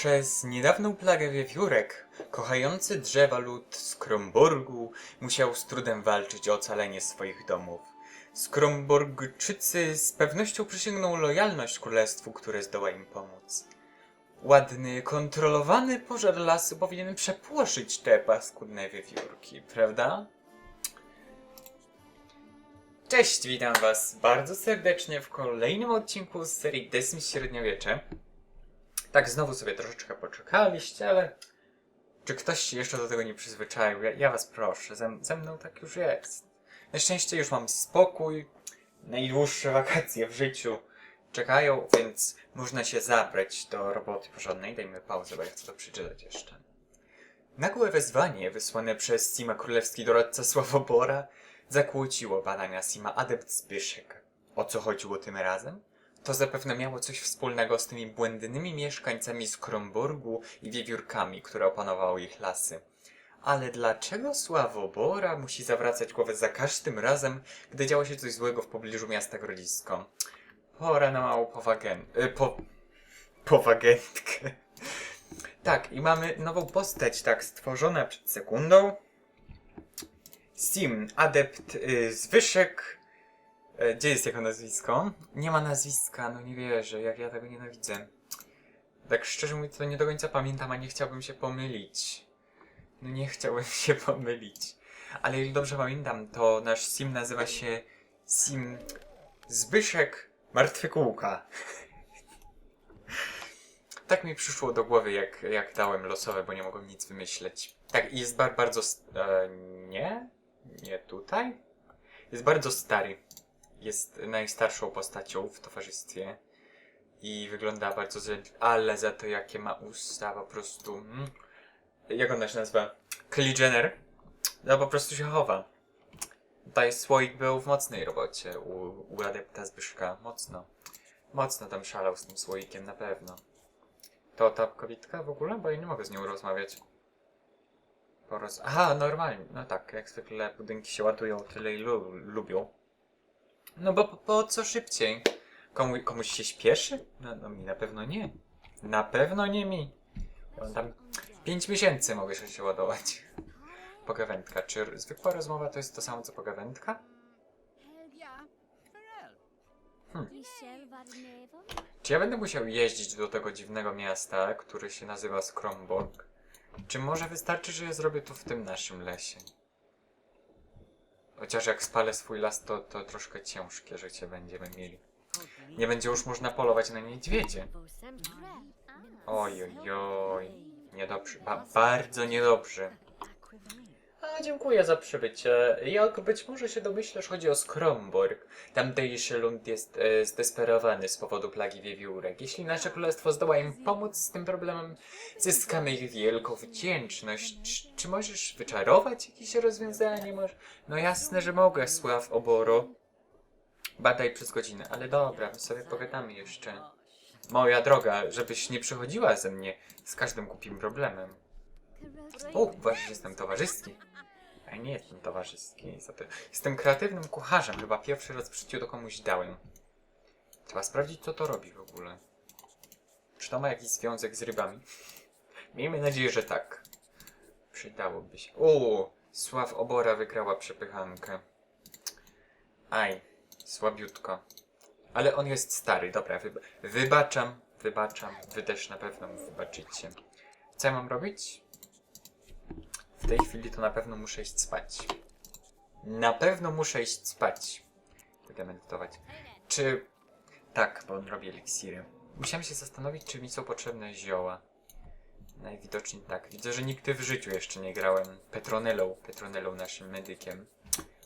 Przez niedawną plagę wiewiórek, kochający drzewa lud z Kromborgu musiał z trudem walczyć o ocalenie swoich domów. Skromborgczycy z pewnością przysięgną lojalność królestwu, które zdoła im pomóc. Ładny, kontrolowany pożar lasu powinien przepłoszyć te paskudne wiewiórki, prawda? Cześć, witam was bardzo serdecznie w kolejnym odcinku z serii Sims Średniowiecze. Tak, znowu sobie troszeczkę poczekaliście, ale czy ktoś się jeszcze do tego nie przyzwyczaił? Ja, ja was proszę, ze, ze mną tak już jest. Na szczęście już mam spokój, najdłuższe wakacje w życiu czekają, więc można się zabrać do roboty porządnej. Dajmy pauzę, bo ja chcę to przeczytać jeszcze. Nagłe wezwanie wysłane przez Sima królewski doradca Sławobora zakłóciło badania Sima adept Zbyszek. O co chodziło tym razem? To zapewne miało coś wspólnego z tymi błędnymi mieszkańcami z Kromborgu i wiewiórkami, które opanowały ich lasy. Ale dlaczego Sławobora musi zawracać głowę za każdym razem, gdy działo się coś złego w pobliżu miasta Grodzisko? Pora na małą powagę... Y, po... powagętkę. Tak, i mamy nową postać, tak, stworzona przed sekundą. Sim, adept y, Zwyszek. E, Gdzie jest jego nazwisko? Nie ma nazwiska, no nie wierzę, jak ja tego nienawidzę. Tak szczerze mówiąc, to nie do końca pamiętam, a nie chciałbym się pomylić. No nie chciałbym się pomylić. Ale jeżeli dobrze pamiętam, to nasz Sim nazywa się Sim Zbyszek Martwy Kółka. tak mi przyszło do głowy, jak, jak dałem losowe, bo nie mogłem nic wymyśleć. Tak, i jest bar bardzo... E, nie? Nie tutaj? Jest bardzo stary. Jest najstarszą postacią w towarzystwie. I wygląda bardzo zręcznie, ale za to jakie ma usta, po prostu... Mm. Jak ona się nazywa? Kylie Jenner? No po prostu się chowa. Tutaj słoik był w mocnej robocie u, u adepta Zbyszka. Mocno. Mocno tam szalał z tym słoikiem, na pewno. To ta kobitka w ogóle? Bo ja nie mogę z nią rozmawiać. Poroz... Aha, normalnie. No tak, jak zwykle budynki się ładują tyle, ilu lubią. No bo po, co szybciej? Komu, komuś się śpieszy? No, no mi na pewno nie. Na pewno nie mi. Ja tam 5 miesięcy mogę się się ładować. Pogawędka. Czy zwykła rozmowa to jest to samo co pogawędka? Czy ja będę musiał jeździć do tego dziwnego miasta, które się nazywa Skromborg? Czy może wystarczy, że ja zrobię to w tym naszym lesie? Chociaż jak spalę swój las, to, to troszkę ciężkie życie będziemy mieli. Nie będzie już można polować na niedźwiedzie. Oj, oj. Niedobrze. Ba bardzo niedobrze. Dziękuję za przybycie. Jak być może się domyślasz, chodzi o Skromborg. Tamtejszy lud jest e, zdesperowany z powodu plagi wiewiórek. Jeśli nasze królestwo zdoła im pomóc z tym problemem, zyskamy ich wielką wdzięczność. Czy, czy możesz wyczarować jakieś rozwiązanie? Może? No jasne, że mogę, Sław Oboro. Badaj przez godzinę, ale dobra, my sobie pogadamy jeszcze. Moja droga, żebyś nie przychodziła ze mnie z każdym głupim problemem. O, że jestem towarzyski. A nie jestem towarzyski. to- Jestem kreatywnym kucharzem. Chyba pierwszy raz w życiu to komuś dałem. Trzeba sprawdzić, co to robi w ogóle. Czy to ma jakiś związek z rybami? Miejmy nadzieję, że tak. Przydałoby się. O, Sław Obora wygrała przepychankę. Aj, słabiutko. Ale on jest stary, dobra, wyba wybaczam, wybaczam. Wy też na pewno mi wybaczycie. Co ja mam robić? W tej chwili to na pewno muszę iść spać. Na pewno muszę iść spać. Będę medytować. Czy... Tak, bo on robi eliksiry. Musiałem się zastanowić, czy mi są potrzebne zioła. Najwidoczniej tak. Widzę, że nigdy w życiu jeszcze nie grałem Petronelą, Petronelą naszym medykiem.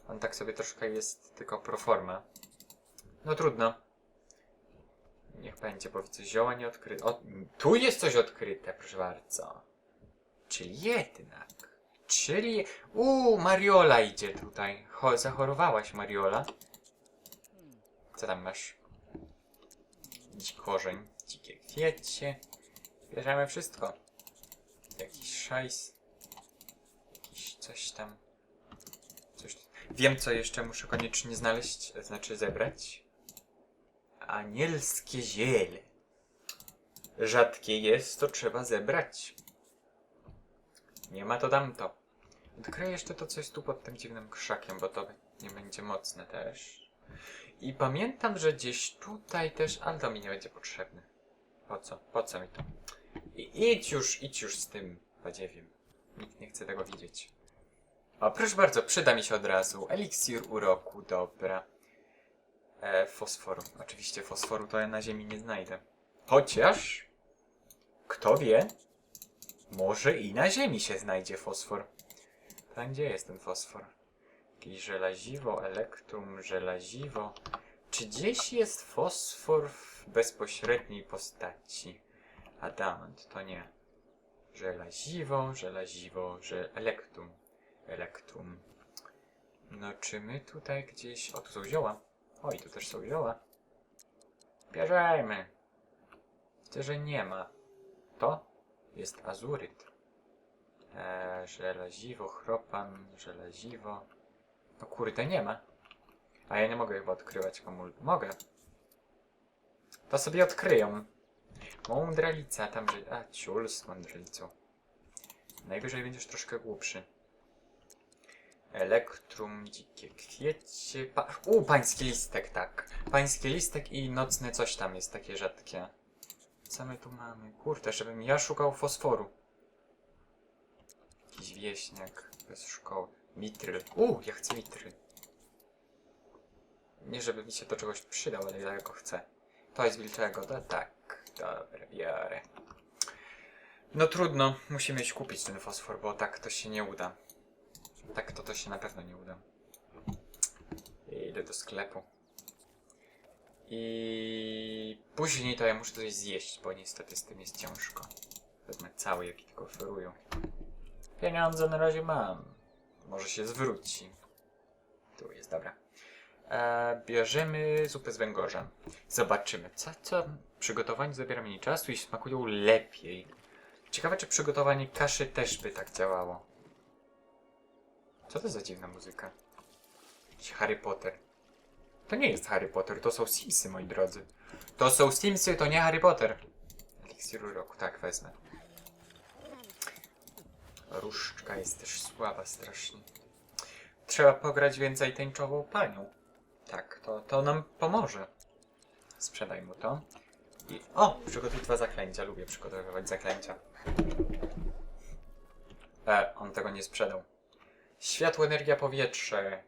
On tak sobie troszkę jest tylko pro forma. No trudno. Niech będzie, bo widzę zioła nieodkryte. O, tu jest coś odkryte, proszę bardzo. Czyli jednak. Czyli... Uuu, Mariola idzie tutaj. Cho zachorowałaś, Mariola. Co tam masz? Dzik korzeń, dzikie kwiecie. Bierzemy wszystko. Jakiś szajs. Jakiś coś tam. Coś... Wiem, co jeszcze muszę koniecznie znaleźć, znaczy zebrać. Anielskie ziele. rzadkie jest, to trzeba zebrać. Nie ma to tamto. Odkryję jeszcze to, co jest tu pod tym dziwnym krzakiem, bo to nie będzie mocne też. I pamiętam, że gdzieś tutaj też, ale to mi nie będzie potrzebne. Po co? Po co mi to? I, idź już, idź już z tym badziewiem. Nikt nie chce tego widzieć. O, proszę bardzo, przyda mi się od razu. Eliksir uroku, dobra. E, fosforu. Oczywiście fosforu to ja na ziemi nie znajdę. Chociaż, kto wie, może i na ziemi się znajdzie fosfor. Gdzie jest ten fosfor? Jakieś żelaziwo, elektrum, żelaziwo. Czy gdzieś jest fosfor w bezpośredniej postaci? Adamant, to nie. Żelaziwo, żelaziwo, że elektrum. Elektrum. No czy my tutaj gdzieś... O, tu są zioła. Oj, tu też są zioła. Bierzemy. Widzę, że nie ma. To jest azuryt. Eee, żelaziwo, chropan, żelaziwo. No kurde, nie ma. A ja nie mogę chyba odkrywać komu... Mogę. To sobie odkryją. Mądralica, tam że... A, ciul z mądralicą. Najwyżej będziesz troszkę głupszy. Elektrum, dzikie kwiecie... Pa... U, pański listek, tak. Pański listek i nocny coś tam jest takie rzadkie. Co my tu mamy? Kurde, żebym ja szukał fosforu. Jakiś wieśniak bez szkoły. Mitryl. U, ja chcę mitryl. Nie, żeby mi się do czegoś przydał, ale ja chcę. To jest wilczego, to tak. Dobra, biorę. No trudno, musimy iść kupić ten fosfor, bo tak to się nie uda. Tak to to się na pewno nie uda. Idę do sklepu. I później to ja muszę coś zjeść, bo niestety z tym jest ciężko. Wezmę cały, jaki tylko oferują. Pieniądze na razie mam. Może się zwróci. Tu jest, dobra. E, bierzemy zupę z węgorza. Zobaczymy, co, co przygotowanie zabiera mniej czasu i smakują lepiej. Ciekawe, czy przygotowanie kaszy też by tak działało. Co to za dziwna muzyka? Harry Potter. To nie jest Harry Potter, to są Simsy, moi drodzy. To są Simsy, to nie Harry Potter. Eliksiru roku, tak, wezmę. Różdżka jest też słaba strasznie. Trzeba pograć więcej tęczową panią. Tak, to, to nam pomoże. Sprzedaj mu to. I, o, przygotuj dwa zaklęcia. Lubię przygotowywać zaklęcia. E, on tego nie sprzedał. Światło, energia, powietrze.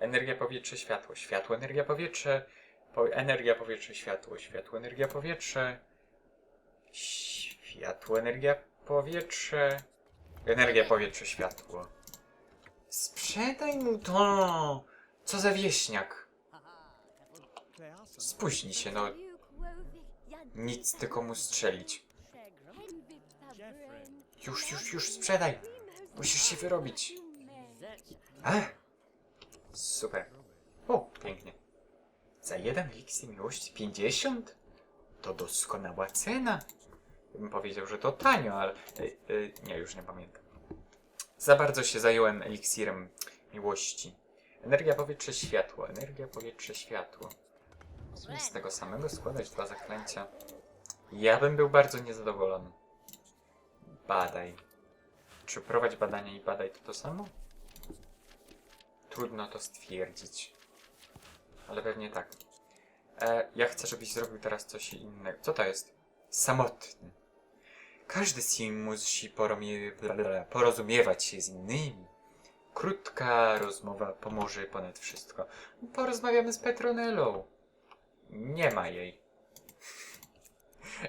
Energia, powietrze, światło. Światło, energia, powietrze. Po, energia, powietrze, światło. Światło, energia, powietrze. Światło, energia, powietrze. Energia, powietrze, światło. Sprzedaj mu to! Co za wieśniak? Spóźnij się, no. Nic tylko mu strzelić. Już, już, już, sprzedaj! Musisz się wyrobić. A? Super. O, pięknie. Za jeden eliksir miłości 50? To doskonała cena. Bym powiedział, że to tanio, ale... y, y, nie, już nie pamiętam. Za bardzo się zająłem eliksirem miłości. Energia, powietrze, światło. Energia, powietrze, światło. Z tego samego składać dwa zaklęcia. Ja bym był bardzo niezadowolony. Badaj. Czy prowadź badania i badaj to to samo? Trudno to stwierdzić. Ale pewnie tak. E, ja chcę, żebyś zrobił teraz coś innego. Co to jest? Samotny. Każdy sim musi poromie, porozumiewać się z innymi. Krótka rozmowa pomoże ponad wszystko. Porozmawiamy z Petronelą. Nie ma jej.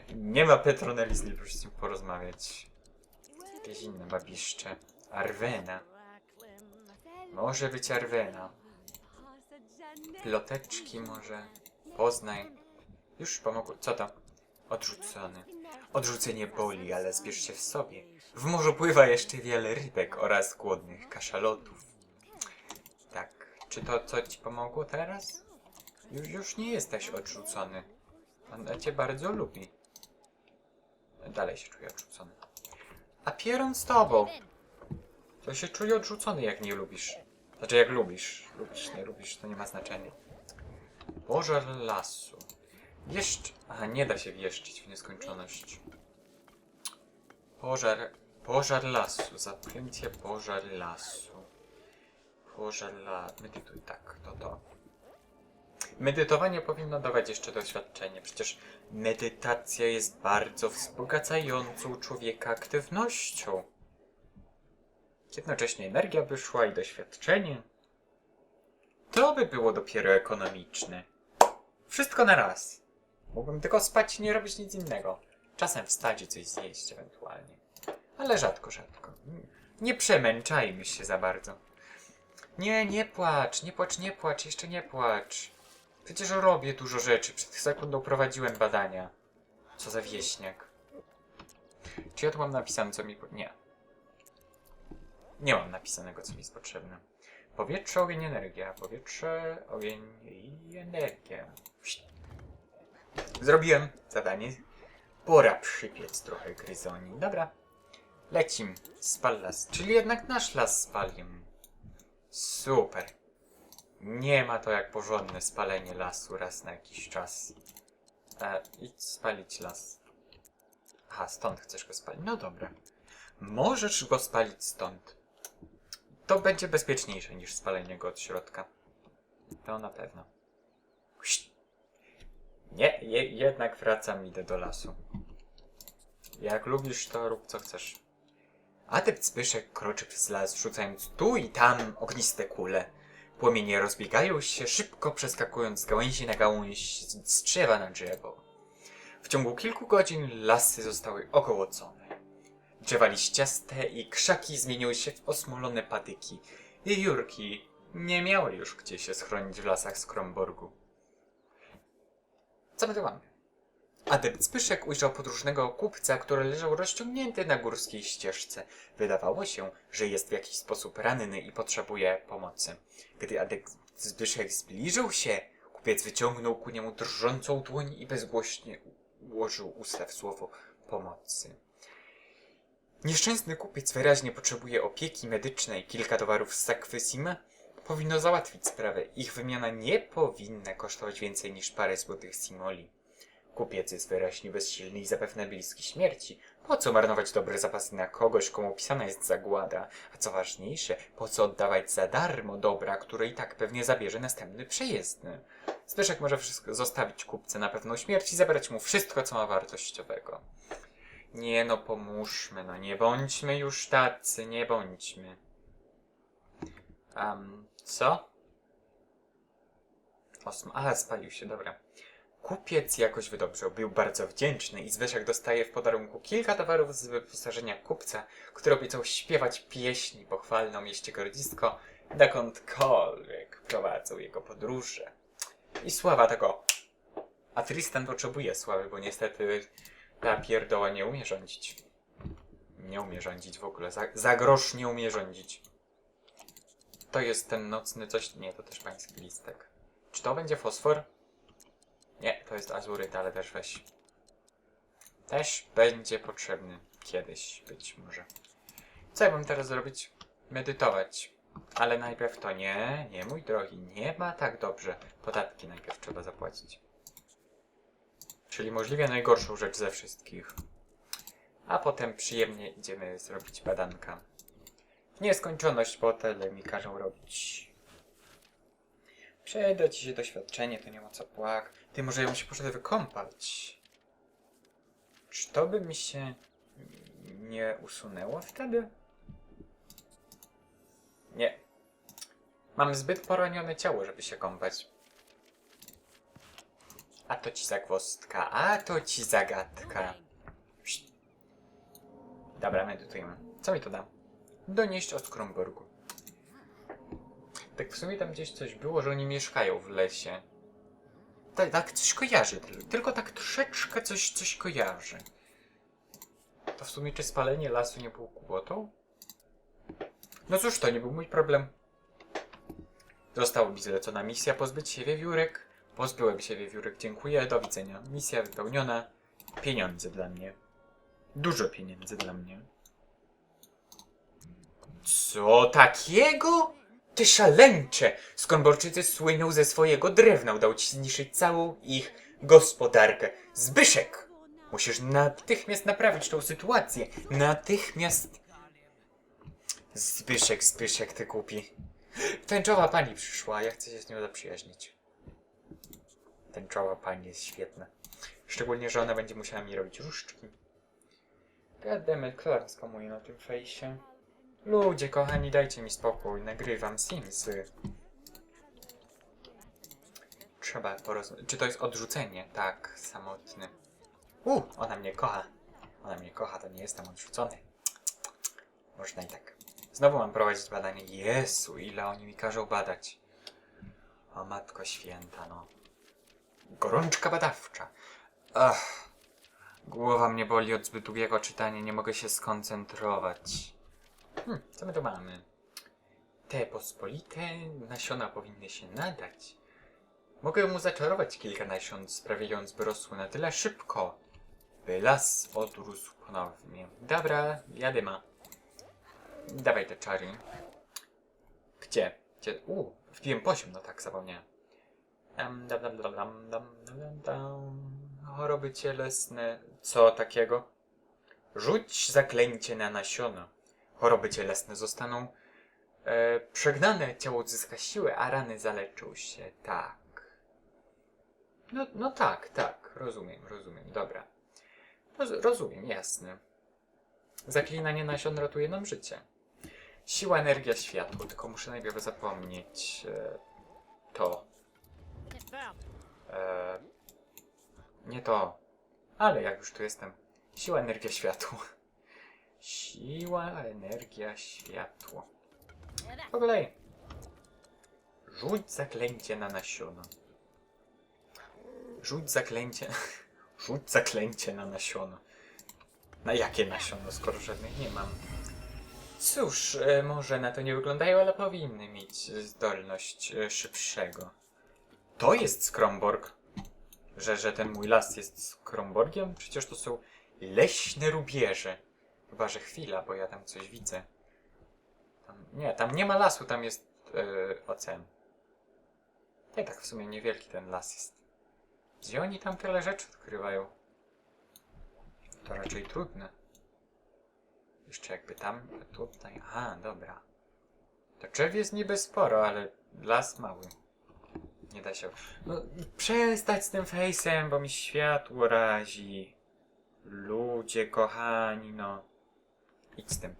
Nie ma Petroneli, z nim z nim porozmawiać. Jakieś inne babiszcze. Arwena. Może być Arwena. Ploteczki może. Poznaj. Już pomogło. Co to? Odrzucony. Odrzucenie boli, ale zbierz się w sobie. W morzu pływa jeszcze wiele rybek oraz głodnych kaszalotów. Tak. Czy to co ci pomogło teraz? Już, już nie jesteś odrzucony. On cię bardzo lubi. Dalej się czuję odrzucony. A Pieron z tobą. To się czuje odrzucony, jak nie lubisz. Znaczy, jak lubisz. Lubisz, nie lubisz, to nie ma znaczenia. Pożar lasu. Jeszcze. Aha, nie da się wieszczyć w nieskończoność. Pożar. Pożar lasu. Zaklęcie pożar lasu. Pożar la... Medytuj, tak, to to. Medytowanie powinno dawać jeszcze doświadczenie. Przecież medytacja jest bardzo wzbogacającą człowieka aktywnością. Jednocześnie energia by szła i doświadczenie. To by było dopiero ekonomiczne. Wszystko na raz. Mógłbym tylko spać i nie robić nic innego. Czasem wstać i coś zjeść ewentualnie. Ale rzadko, rzadko. Nie przemęczajmy się za bardzo. Nie, nie płacz, nie płacz, nie płacz, jeszcze nie płacz. Przecież robię dużo rzeczy. Przed sekundą prowadziłem badania. Co za wieśniak. Czy ja tu mam napisane, co mi... po- Nie. Nie mam napisanego, co mi jest potrzebne. Powietrze, ogień, energia. Powietrze, ogień i energia. Zrobiłem zadanie. Pora przypiec trochę gryzoni. Dobra. Lecim. Spal las. Czyli jednak nasz las spalimy. Super. Nie ma to jak porządne spalenie lasu raz na jakiś czas. E, idź spalić las. Aha, stąd chcesz go spalić. No dobra. Możesz go spalić stąd. To będzie bezpieczniejsze niż spalenie go od środka. To na pewno. Kszt. Nie, je, jednak wracam, idę do lasu. Jak lubisz, to rób co chcesz. Adept Zbyszek kroczy przez las, rzucając tu i tam ogniste kule. Płomienie rozbiegają się, szybko przeskakując z gałęzi na gałąź, z drzewa na drzewo. W ciągu kilku godzin lasy zostały okołocone. Drzewa liściaste i krzaki zmieniły się w osmolone patyki. I jurki nie miały już gdzie się schronić w lasach Skromborgu. Mamy? Adept Zbyszek ujrzał podróżnego kupca, który leżał rozciągnięty na górskiej ścieżce. Wydawało się, że jest w jakiś sposób ranny i potrzebuje pomocy. Gdy adept Zbyszek zbliżył się, kupiec wyciągnął ku niemu drżącą dłoń i bezgłośnie ułożył usta w słowo pomocy. Nieszczęsny kupiec wyraźnie potrzebuje opieki medycznej. Kilka towarów z sakwy Sima powinno załatwić sprawę. Ich wymiana nie powinna kosztować więcej niż parę złotych simoli. Kupiec jest wyraźnie bezsilny i zapewne bliski śmierci. Po co marnować dobre zapasy na kogoś, komu pisana jest zagłada? A co ważniejsze, po co oddawać za darmo dobra, które i tak pewnie zabierze następny przejezdny? Zbyszek może wszystko zostawić kupce na pewną śmierć i zabrać mu wszystko, co ma wartościowego. Nie no, pomóżmy, no nie bądźmy już tacy, nie bądźmy. Um, co? Osm... Aha, spalił się, dobra. Kupiec jakoś wydobrzał, był bardzo wdzięczny i Zbyszek dostaje w podarunku kilka towarów z wyposażenia kupca, który obiecał śpiewać pieśni pochwalną mieście Grodzisko, dokądkolwiek prowadzą jego podróże. I sława tego. A Tristan potrzebuje sławy, bo niestety ta pierdoła nie umie rządzić. Nie umie rządzić w ogóle. Za, za grosz nie umie rządzić. To jest ten nocny coś... Nie, to też pański listek. Czy to będzie fosfor? Nie, to jest azuryt, ale też weź. Też będzie potrzebny kiedyś, być może. Co ja mam teraz zrobić? Medytować. Ale najpierw to nie, nie mój drogi, nie ma tak dobrze. Podatki najpierw trzeba zapłacić. Czyli możliwie najgorszą rzecz ze wszystkich. A potem przyjemnie idziemy zrobić badanka. W nieskończoność, bo tyle mi każą robić. Przyda ci się doświadczenie, to nie ma co płak. Ty, może ja bym się poszedł wykąpać. Czy to by mi się nie usunęło wtedy? Nie. Mam zbyt poranione ciało, żeby się kąpać. A to ci zagwozdka, a to ci zagadka. Psst. Dobra, medytujemy. Co mi to da? Donieść o Skromborgu. Tak w sumie tam gdzieś coś było, że oni mieszkają w lesie. Tak, tak coś kojarzy, tyl- tylko tak troszeczkę coś, coś kojarzy. To w sumie czy spalenie lasu nie było kłopotą? No cóż, to nie był mój problem. Została mi zlecona misja pozbyć się wiewiórek. Pozbyłem się wiewiórek, dziękuję, do widzenia. Misja wypełniona. Pieniądze dla mnie. Dużo pieniędzy dla mnie. Co takiego? Ty szaleńcze! Skomborczycy słyną ze swojego drewna, udało ci zniszczyć całą ich gospodarkę. Zbyszek! Musisz natychmiast naprawić tą sytuację. Natychmiast. Zbyszek, Zbyszek, ty kupi. Tęczowa pani przyszła, ja chcę się z nią zaprzyjaźnić. Tęczowa pani jest świetna. Szczególnie, że ona będzie musiała mi robić różdżki. Gademy, klar skamuje na tym fejsie. Ludzie, kochani, dajcie mi spokój, nagrywam Simsy. Trzeba porozmawiać. Czy to jest odrzucenie? Tak, samotny. U, ona mnie kocha. Ona mnie kocha, to nie jestem odrzucony. Można i tak. Znowu mam prowadzić badanie. Jezu, ile oni mi każą badać. O matko święta, no. Gorączka badawcza. Ach. Głowa mnie boli od zbyt długiego czytania, nie mogę się skoncentrować. Hmm, co my tu mamy? Te pospolite nasiona powinny się nadać. Mogę mu zaczarować kilka nasion, sprawiając, by rosły na tyle szybko, by las odrósł ponownie. Dobra, jadyma. Dawaj te czary. Gdzie? Gdzie? U, wbiłem poziom, no tak, zapomniałem. Dam, dam, dam, dam, dam, dam, dam, dam. Choroby cielesne. Co takiego? Rzuć zaklęcie na nasiona. Choroby cielesne zostaną e, przegnane, ciało odzyska siłę, a rany zaleczą się. Tak. No, no tak, tak. Rozumiem, rozumiem. Dobra. Roz, rozumiem, jasne. Zaklinanie nasion ratuje nam życie. Siła, energia, światło. Tylko muszę najpierw zapomnieć e, to. E, nie to. Ale jak już tu jestem. Siła, energia, światło. Siła, energia, światło. Po kolei. Rzuć zaklęcie na nasiona. Rzuć zaklęcie. Rzuć zaklęcie na nasiona. Na jakie nasiono, skoro żadnych nie mam? Cóż, e, może na to nie wyglądają, ale powinny mieć zdolność e, szybszego. To jest Skromborg. Że, że ten mój las jest Skromborgiem? Przecież to są leśne rubieże. Chyba, że chwila, bo ja tam coś widzę. Tam, nie, tam nie ma lasu, tam jest e, ocean. I tak w sumie niewielki ten las jest. Gdzie oni tam tyle rzeczy odkrywają? To raczej trudne. Jeszcze jakby tam, tutaj, aha, dobra. To drzew jest niby sporo, ale las mały. Nie da się. No, przestać z tym fejsem, bo mi światło razi. Ludzie kochani, no. Idź z tym.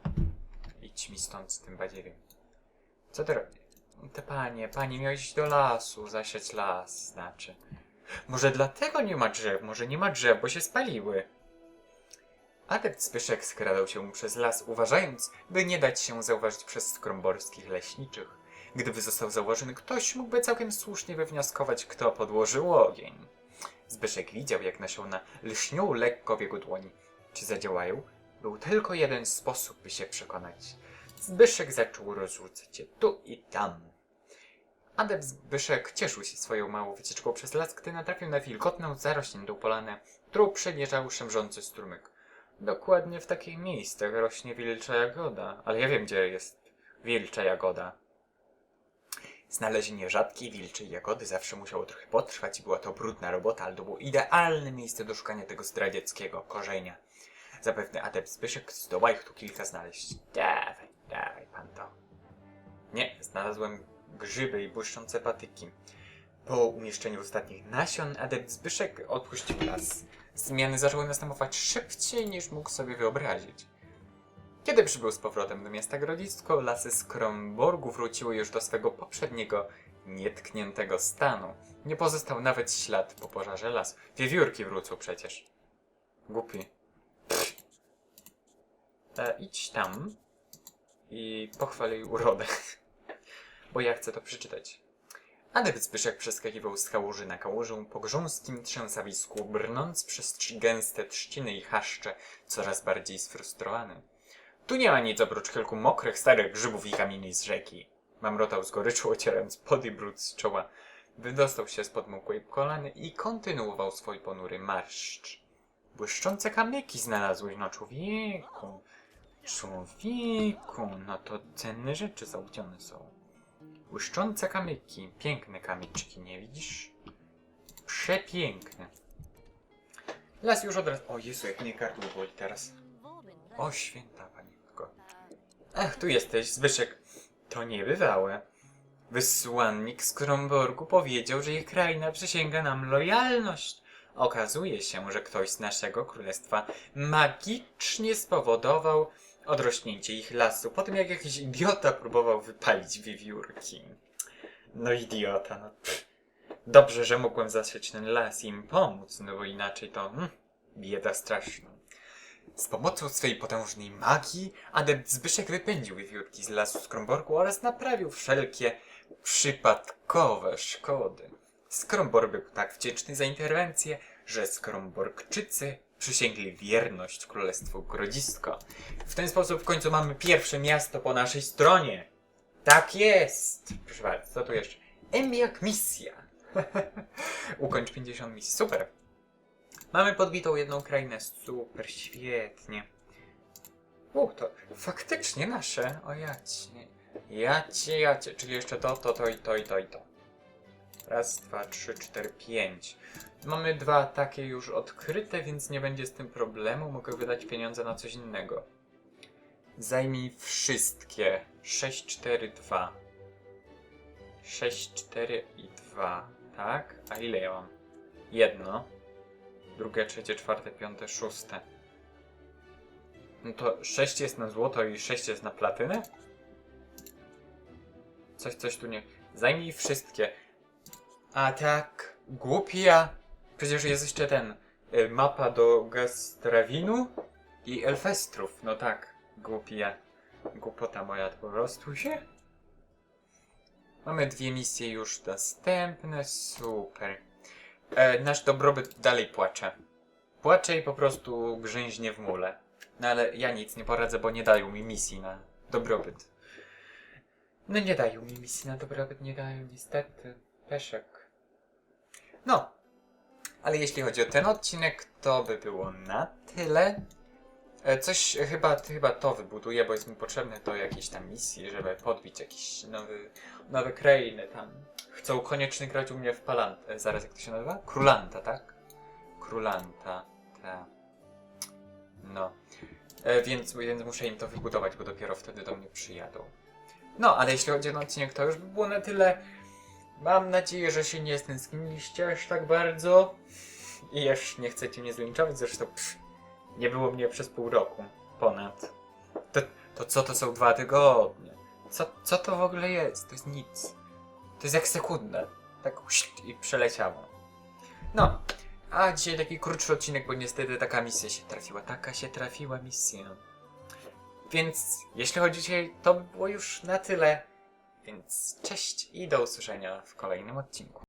Idź mi stąd z tym badziewiem. Co ty robisz? Te panie, panie, miałeś do lasu, zasiać las, znaczy. Może dlatego nie ma drzew, może nie ma drzew, bo się spaliły. Adept Zbyszek skradał się przez las, uważając, by nie dać się zauważyć przez skromborskich leśniczych. Gdyby został zauważony ktoś, mógłby całkiem słusznie wywnioskować, kto podłożył ogień. Zbyszek widział, jak nasiona lśnią lekko w jego dłoni. Czy zadziałają? Był tylko jeden sposób, by się przekonać. Zbyszek zaczął rozrzucać je tu i tam. Adept Zbyszek cieszył się swoją małą wycieczką przez las, gdy natrafił na wilgotną, zarośniętą polanę, którą przemierzał szemrzący strumyk. Dokładnie w takich miejscach rośnie wilcza jagoda, ale ja wiem, gdzie jest wilcza jagoda. Znalezienie rzadkiej wilczej jagody zawsze musiało trochę potrwać i była to brudna robota, ale to było idealne miejsce do szukania tego zdradzieckiego korzenia. Zapewne adept Zbyszek zdoła ich tu kilka znaleźć. Dawaj, dawaj pan to. Nie, znalazłem grzyby i błyszczące patyki. Po umieszczeniu ostatnich nasion adept Zbyszek odpuścił las. Zmiany zaczęły następować szybciej niż mógł sobie wyobrazić. Kiedy przybył z powrotem do miasta Grodzisko, lasy z Kromborgu wróciły już do swego poprzedniego, nietkniętego stanu. Nie pozostał nawet ślad po pożarze lasu. Wiewiórki wrócą przecież. Głupi. E, idź tam i pochwal jej urodę. Bo ja chcę to przeczytać. Adept Zbyszek przeskakiwał z kałuży na kałużę po grząskim trzęsawisku, brnąc przez gęste trzciny i chaszcze, coraz bardziej sfrustrowany. Tu nie ma nic oprócz kilku mokrych, starych grzybów i kamieni z rzeki. Mamrotał z goryczą, ocierając pot i brud z czoła. Wydostał się z podmokłej kolany i kontynuował swój ponury marszcz. Błyszczące kamyki znalazłeś, no człowieku. Człowieku, no to cenne rzeczy załudnione są. Błyszczące kamyki, piękne kamyczki, nie widzisz? przepiękny. Las już od razu... O Jezu, jak mnie gardło boli teraz. O święta panienko. Ach, tu jesteś, Zbyszek. To niebywałe. Wysłannik z Kromborgu powiedział, że ich kraina przysięga nam lojalność. Okazuje się, że ktoś z naszego królestwa magicznie spowodował odrośnięcie ich lasu, po tym jak jakiś idiota próbował wypalić wiewiórki. No idiota, no. pff. Dobrze, że mogłem zasiać ten las i im pomóc, no bo inaczej to hmm, bieda straszna. Z pomocą swej potężnej magii adept Zbyszek wypędził wiewiórki z lasu Skromborgu oraz naprawił wszelkie przypadkowe szkody. Skromborg był tak wdzięczny za interwencję, że Skromborgczycy przysięgli wierność Królestwu Grodzisko. W ten sposób w końcu mamy pierwsze miasto po naszej stronie. Tak jest! Proszę bardzo, co tu jeszcze? M jak misja. Ukończ 50 misji. Super. Mamy podbitą jedną krainę. Super, świetnie. U, to faktycznie nasze. O jacie. Jacie, jacie. Czyli jeszcze to, to, to i to, i to, i to. Raz, dwa, trzy, cztery, pięć. Mamy dwa takie już odkryte, więc nie będzie z tym problemu. Mogę wydać pieniądze na coś innego. Zajmij wszystkie. 6, 4, 2. 6, 4 i 2. Tak? A ile ja mam? Jedno. Drugie, trzecie, czwarte, piąte, szóste. No to 6 jest na złoto i 6 jest na platynę? Coś, coś tu nie... Zajmij wszystkie. A tak, głupia. Przecież jest jeszcze ten... Y, mapa do Gastrawinu i Elfestrów. No tak, głupia. Głupota moja po prostu się. Mamy dwie misje już następne, super. E, nasz dobrobyt dalej płacze. Płacze i po prostu grzęźnie w mule. No ale ja nic nie poradzę, bo nie dają mi misji na dobrobyt. No nie dają mi misji na dobrobyt, nie dają niestety. Peszek. No. Ale jeśli chodzi o ten odcinek, to by było na tyle. E, Coś chyba, chyba to wybuduję, bo jest mi potrzebne do jakiejś tam misji, żeby podbić jakiś nowy, nowe krainy tam. Chcą koniecznie grać u mnie w Palanta. e, Zaraz jak to się nazywa? Królanta, tak? Królanta, tak. No. E, więc, więc muszę im to wybudować, bo dopiero wtedy do mnie przyjadą. No, ale jeśli chodzi o ten odcinek, to już by było na tyle. Mam nadzieję, że się nie stęskniliście aż tak bardzo. I już nie chcecie mnie zlinczować, zresztą pff, nie było mnie przez pół roku. Ponad. To, to co to są dwa tygodnie? Co, co to w ogóle jest? To jest nic. To jest jak sekunda. Tak uśt, i przeleciało. No, a dzisiaj taki krótszy odcinek, bo niestety taka misja się trafiła. Taka się trafiła misja. Więc jeśli chodzi dzisiaj, to by było już na tyle. Więc cześć i do usłyszenia w kolejnym odcinku.